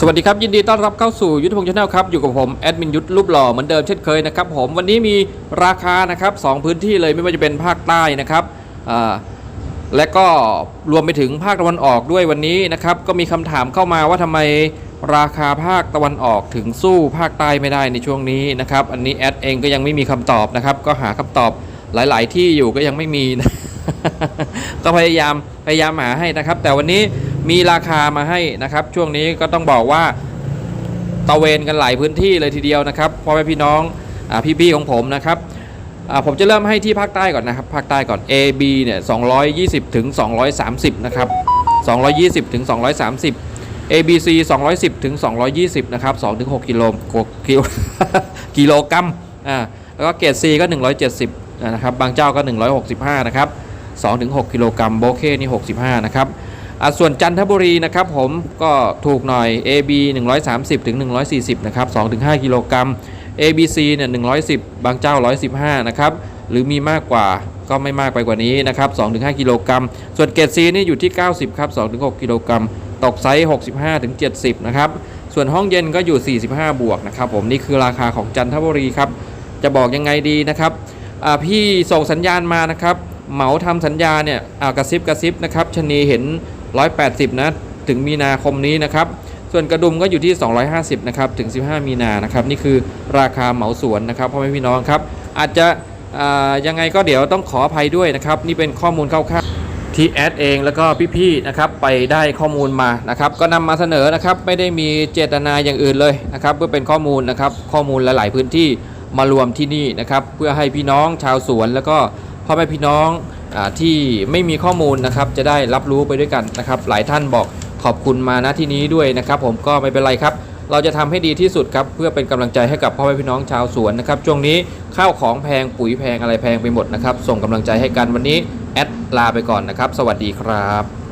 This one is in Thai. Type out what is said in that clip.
สวัสดีครับ ยินดีต้อนรับเข้าสู่ยุทธพงศ์ชาแนลครับ อยู่กับผมแอดมินยุทธรูปหล่อเหมือนเดิมเช่นเคยนะครับผมวันนี้มีราคานะครับสองพื้นที่เลยไม่ว่าจะเป็นภาคใต้นะครับและก็รวมไปถึงภาคตะวันออกด้วยวันนี้นะครับก็มีคำถามเข้ามาว่าทำไมราคาภาคตะวันออกถึงสู้ภาคใต้ไม่ได้ในช่วงนี้นะครับอันนี้แอดเองก็ยังไม่มีคำตอบนะครับก็หาคำตอบหลาย ๆ ที่อยู่ก็ยังไม่มีนะก็พยายามพยายามหาให้นะครับ แต่วันนี้ มีราคามาให้นะครับ ช่วงนี้ก็ต้องบอกว่าตะเวนกันหลายพื้นที่เลยทีเดียวนะครับพ่อแม่พี่น้องอพี่ๆของผมนะครับผมจะเริ่มให้ที่ภาคใต้ก่อนนะครับภาคใต้ก่อน A B เนี่ย220ถึง230นะครับ220ถึง230 A B C 210ถึง220นะครับ2ถึง6กิโลกิโลกิโลกรัมอ่าแล้วก็เกรด C ก็ 170นะครับบางเจ้าก็ 165นะครับ2-6กิโลกรัมโบเคนี่65นะครับ ส่วนจันทบุรีนะครับผมก็ถูกหน่อย AB 130ถึง140นะครับ2-5กิโลกรัม ABC เนี่ย110 บางเจ้า 115นะครับหรือมีมากกว่าก็ไม่มากไปกว่านี้นะครับ2-5กิโลกรัม ส่วนเกรด C นี่อยู่ที่ 90ครับ2-6กิโลกรัม ตกไซส์65ถึง70นะครับส่วนห้องเย็นก็อยู่ 45 บวกนะครับผมนี่คือราคาของจันทบุรีครับจะบอกยังไงดีนะครับพี่ส่งสัญญาณมานะครับเหมาทำสัญญาเนี่ยกระซิบกระซิบนะครับชนีเห็น 180 นะ ถึงมีนาคมนี้นะครับ ส่วนกระดุมก็อยู่ที่ 250 นะครับ ถึง 15 มีนานะครับ นี่คือราคาเหมาสวนนะครับพ่อแม่พี่น้องครับ อาจจะยังไงก็เดี๋ยวต้องขออภัยด้วยนะครับ นี่เป็นข้อมูลคร่าวๆที่แอดเองแล้วก็พี่ๆนะครับไปได้ข้อมูลมานะครับ ก็นำมาเสนอนะครับไม่ได้มีเจตนาอย่างอื่นเลยนะครับ เพื่อเป็นข้อมูลนะครับ ข้อมูลหลาย ๆ พื้นที่มารวมที่นี่นะครับ เพื่อให้พี่น้องชาวสวนแล้วก็พ่อแม่พี่น้อง ที่ไม่มีข้อมูลนะครับจะได้รับรู้ไปด้วยกันนะครับ หลายท่านบอกขอบคุณมาณที่นี้ด้วยนะครับ ผมก็ไม่เป็นไรครับ เราจะทำให้ดีที่สุดครับเพื่อเป็นกำลังใจให้กับพ่อแม่พี่น้องชาวสวนนะครับช่วงนี้ข้าวของแพงปุ๋ยแพงอะไรแพงไปหมดนะครับ ส่งกำลังใจให้กันวันนี้แอดลาไปก่อนนะครับ สวัสดีครับ